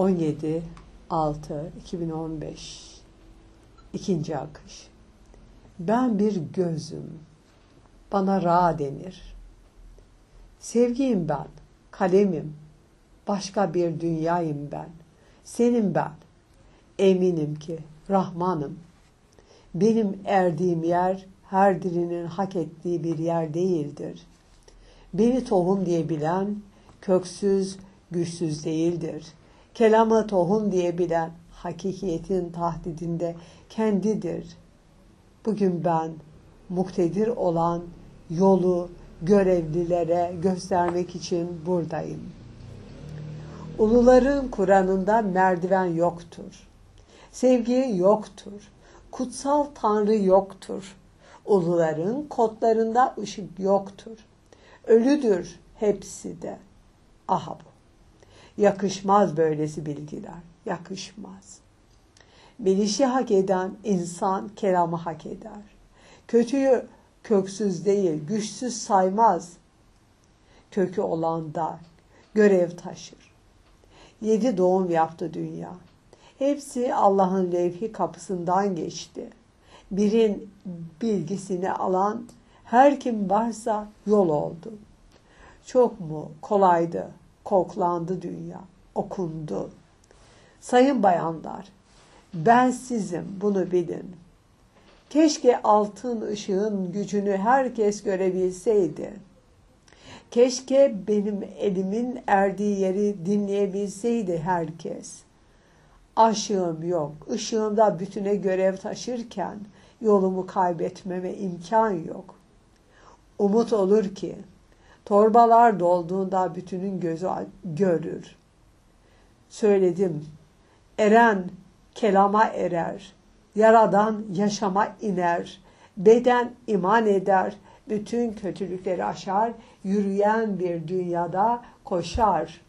17 6 2015 İkinci akış. Ben bir gözüm. Bana ra denir. Sevgiyim ben Kalemim. Başka bir dünyayım ben. Senin ben. Eminim ki Rahmanım. Benim erdiğim yer her dirinin hak ettiği bir yer değildir. Beni tohum diye bilen köksüz, güçsüz değildir. Kelamı tohum diye bilen hakikiyetin tahdidinde kendidir. Bugün ben muktedir olan yolu görevlilere göstermek için buradayım. Uluların Kur'an'ında merdiven yoktur. Sevgi yoktur. Kutsal Tanrı yoktur. Uluların kodlarında ışık yoktur. Ölüdür hepsi de. Aha bu. Yakışmaz böylesi bilgiler. Yakışmaz. Bilişi hak eden insan kelamı hak eder. Kötüyü köksüz değil, güçsüz saymaz. Kökü olan da görev taşır. Yedi doğum yaptı dünya. Hepsi Allah'ın levhi kapısından geçti. Birin bilgisini alan her kim varsa yol oldu. Çok mu kolaydı, koklandı dünya, okundu. Sayın bayanlar, ben sizim bunu bilin. Keşke altın ışığın gücünü herkes görebilseydi. Keşke benim elimin erdiği yeri dinleyebilseydi herkes. Aşığım yok, ışığımda bütüne görev taşırken yolumu kaybetmeme imkan yok. Umut olur ki torbalar dolduğunda bütünün gözü görür. Söyledim, eren kelama erer, yaradan yaşama iner, beden iman eder, bütün kötülükleri aşar, yürüyen bir dünyada koşar.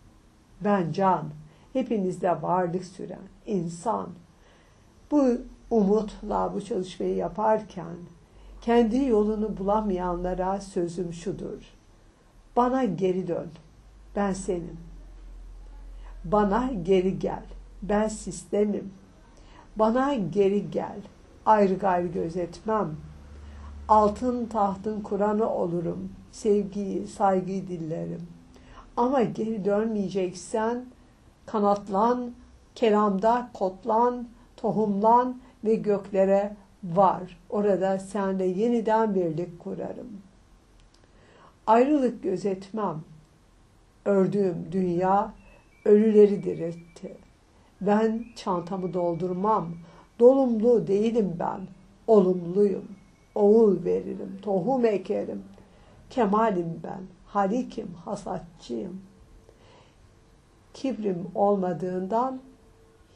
Ben can, hepinizde varlık süren insan. Bu umutla bu çalışmayı yaparken kendi yolunu bulamayanlara sözüm şudur. Bana geri dön. Ben senim. Bana geri gel. Ben sistemim. Bana geri gel. Ayrı gayrı gözetmem. Altın tahtın Kur'an'ı olurum. Sevgiyi, saygıyı dillerim. Ama geri dönmeyeceksen kanatlan, kelamda kotlan, tohumlan ve göklere var. Orada senle yeniden birlik kurarım. Ayrılık gözetmem. Ördüğüm dünya ölüleri diriltti. Ben çantamı doldurmam. Dolumlu değilim ben. Olumluyum. Oğul veririm. Tohum ekerim. Kemalim ben. Halikim, hasatçıyım. Kibrim olmadığından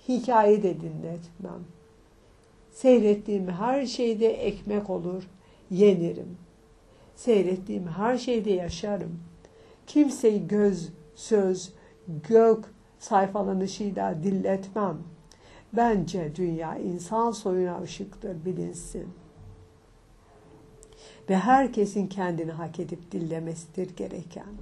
hikaye de dinletmem. Seyrettiğim her şeyde ekmek olur, yenirim. Seyrettiğim her şeyde yaşarım. Kimseyi göz, söz, gök sayfalanışıyla dilletmem. Bence dünya insan soyuna ışıktır bilinsin. Ve herkesin kendini hak edip dillemesidir gereken.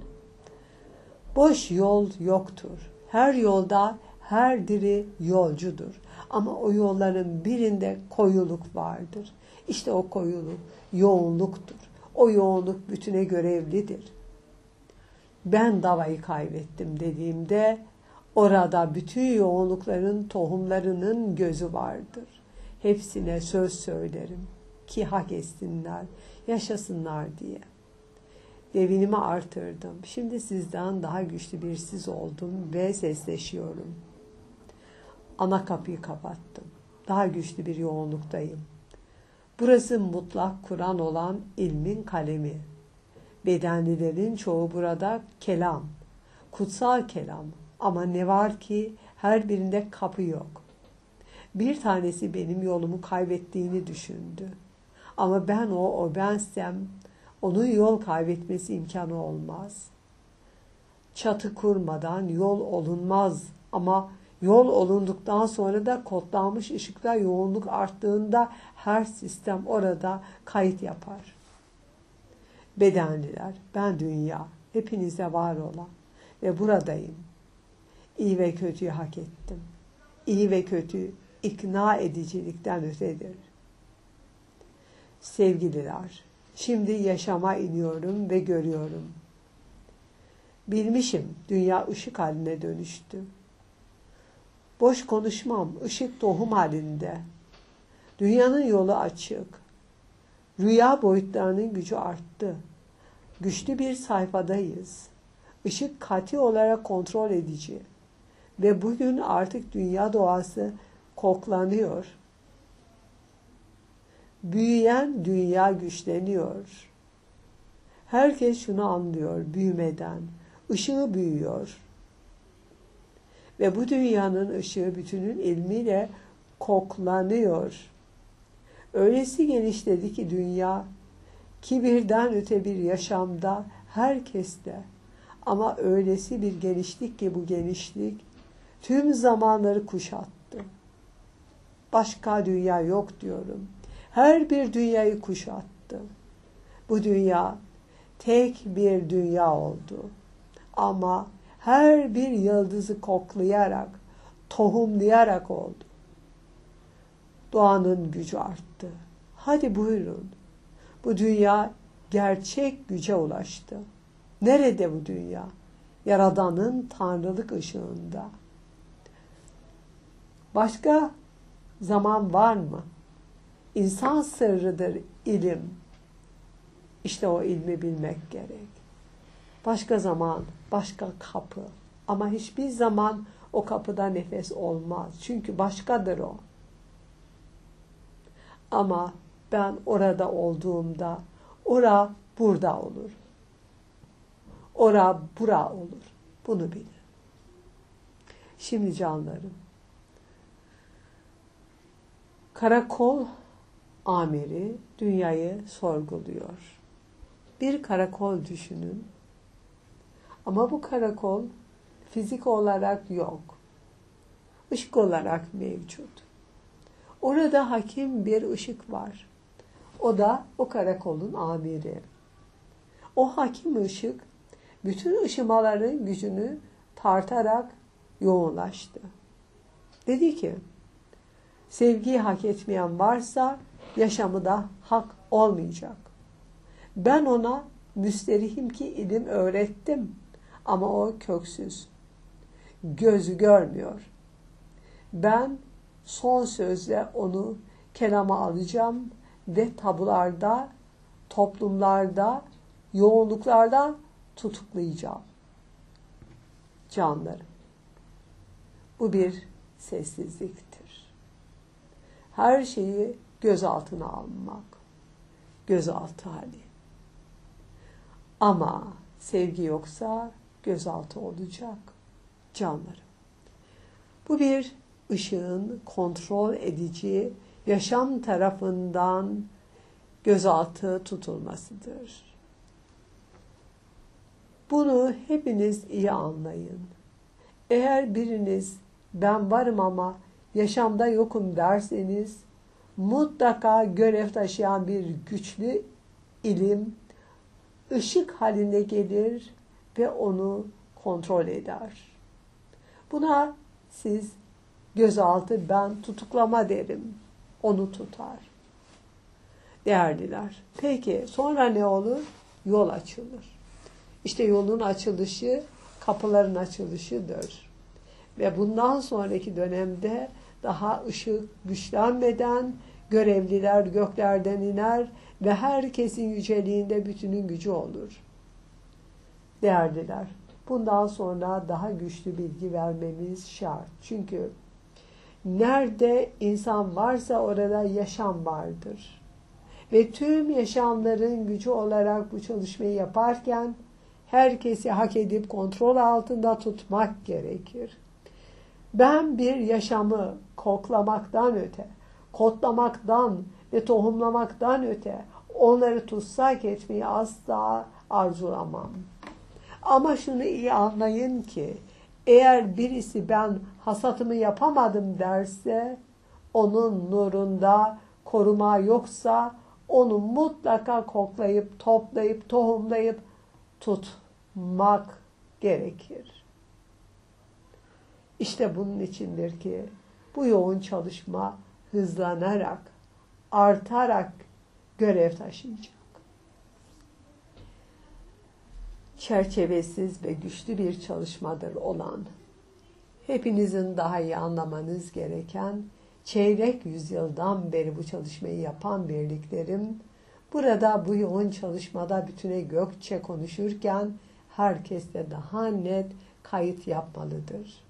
Boş yol yoktur. Her yolda her diri yolcudur. Ama o yolların birinde koyuluk vardır. İşte o koyuluk yoğunluktur. O yoğunluk bütüne görevlidir. Ben davayı kaybettim dediğimde orada bütün yoğunlukların tohumlarının gözü vardır. Hepsine söz söylerim ki hak etsinler, yaşasınlar diye. Devinimi artırdım. Şimdi sizden daha güçlü bir siz oldum ve sesleşiyorum. Ana kapıyı kapattım. Daha güçlü bir yoğunluktayım. Burası mutlak Kur'an olan ilmin kalemi. Bedenlilerin çoğu burada kelam, kutsal kelam. Ama ne var ki her birinde kapı yok. Bir tanesi benim yolumu kaybettiğini düşündü. Ama ben o, o bensem onun yol kaybetmesi imkanı olmaz. Çatı kurmadan yol olunmaz ama Yol olunduktan sonra da kodlanmış ışıklar yoğunluk arttığında her sistem orada kayıt yapar. Bedenliler, ben dünya, hepinize var olan ve buradayım. İyi ve kötüyü hak ettim. İyi ve kötü ikna edicilikten ötedir. Sevgililer, şimdi yaşama iniyorum ve görüyorum. Bilmişim dünya ışık haline dönüştü. Boş konuşmam, ışık tohum halinde. Dünyanın yolu açık. Rüya boyutlarının gücü arttı. Güçlü bir sayfadayız. Işık kati olarak kontrol edici. Ve bugün artık dünya doğası koklanıyor. Büyüyen dünya güçleniyor. Herkes şunu anlıyor büyümeden. Işığı büyüyor. Ve bu dünyanın ışığı bütünün ilmiyle koklanıyor. Öylesi genişledi ki dünya kibirden öte bir yaşamda herkeste ama öylesi bir genişlik ki bu genişlik tüm zamanları kuşattı. Başka dünya yok diyorum. Her bir dünyayı kuşattı. Bu dünya tek bir dünya oldu. Ama her bir yıldızı koklayarak, tohumlayarak oldu. Doğanın gücü arttı. Hadi buyurun. Bu dünya gerçek güce ulaştı. Nerede bu dünya? Yaradanın tanrılık ışığında. Başka zaman var mı? İnsan sırrıdır ilim. İşte o ilmi bilmek gerek. Başka zaman, başka kapı. Ama hiçbir zaman o kapıda nefes olmaz. Çünkü başkadır o. Ama ben orada olduğumda ora burada olur. Ora bura olur. Bunu bilin. Şimdi canlarım. Karakol amiri dünyayı sorguluyor. Bir karakol düşünün. Ama bu karakol fizik olarak yok. Işık olarak mevcut. Orada hakim bir ışık var. O da o karakolun amiri. O hakim ışık bütün ışımaların gücünü tartarak yoğunlaştı. Dedi ki, sevgiyi hak etmeyen varsa yaşamı da hak olmayacak. Ben ona müsterihim ki ilim öğrettim ama o köksüz. Gözü görmüyor. Ben son sözle onu kelama alacağım ve tabularda, toplumlarda, yoğunluklarda tutuklayacağım. Canlarım. Bu bir sessizliktir. Her şeyi gözaltına almak. Gözaltı hali. Ama sevgi yoksa gözaltı olacak. Canlarım. Bu bir ışığın kontrol edici yaşam tarafından gözaltı tutulmasıdır. Bunu hepiniz iyi anlayın. Eğer biriniz ben varım ama yaşamda yokum derseniz mutlaka görev taşıyan bir güçlü ilim ışık haline gelir ve onu kontrol eder. Buna siz gözaltı ben tutuklama derim. Onu tutar. Değerliler. Peki sonra ne olur? Yol açılır. İşte yolun açılışı kapıların açılışıdır. Ve bundan sonraki dönemde daha ışık güçlenmeden görevliler göklerden iner ve herkesin yüceliğinde bütünün gücü olur. Değerliler, bundan sonra daha güçlü bilgi vermemiz şart. Çünkü nerede insan varsa orada yaşam vardır. Ve tüm yaşamların gücü olarak bu çalışmayı yaparken herkesi hak edip kontrol altında tutmak gerekir. Ben bir yaşamı koklamaktan öte, kodlamaktan ve tohumlamaktan öte onları tutsak etmeyi asla arzulamam. Ama şunu iyi anlayın ki eğer birisi ben hasatımı yapamadım derse onun nurunda koruma yoksa onu mutlaka koklayıp toplayıp tohumlayıp tutmak gerekir. İşte bunun içindir ki bu yoğun çalışma hızlanarak, artarak görev taşıyacak. Çerçevesiz ve güçlü bir çalışmadır olan, hepinizin daha iyi anlamanız gereken, çeyrek yüzyıldan beri bu çalışmayı yapan birliklerim, burada bu yoğun çalışmada bütüne Gökçe konuşurken herkes de daha net kayıt yapmalıdır.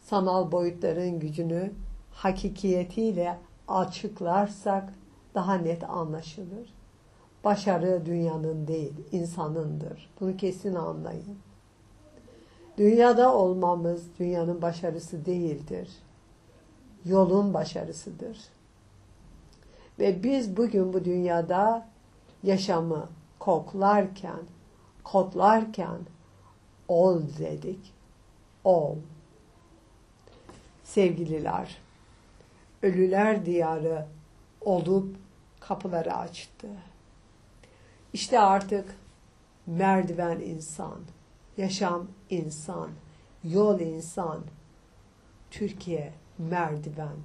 Sanal boyutların gücünü hakikiyetiyle açıklarsak daha net anlaşılır. Başarı dünyanın değil, insanındır. Bunu kesin anlayın. Dünyada olmamız dünyanın başarısı değildir. Yolun başarısıdır. Ve biz bugün bu dünyada yaşamı koklarken, kodlarken ol dedik. Ol. Sevgililer, ölüler diyarı olup kapıları açtı. İşte artık merdiven insan, yaşam insan, yol insan, Türkiye merdiven,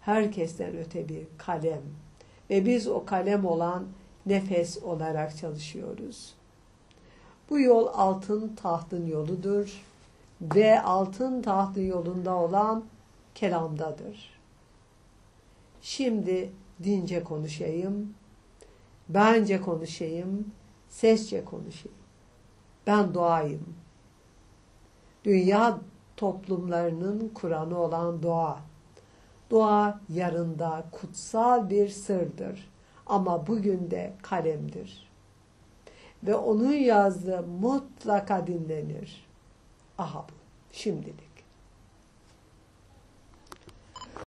herkesten öte bir kalem ve biz o kalem olan nefes olarak çalışıyoruz. Bu yol altın tahtın yoludur ve altın tahtın yolunda olan kelamdadır. Şimdi dince konuşayım, bence konuşayım, sesçe konuşayım. Ben doğayım. Dünya toplumlarının Kur'an'ı olan doğa. Doğa yarında kutsal bir sırdır ama bugün de kalemdir. Ve onun yazdığı mutlaka dinlenir. Aha bu, şimdilik.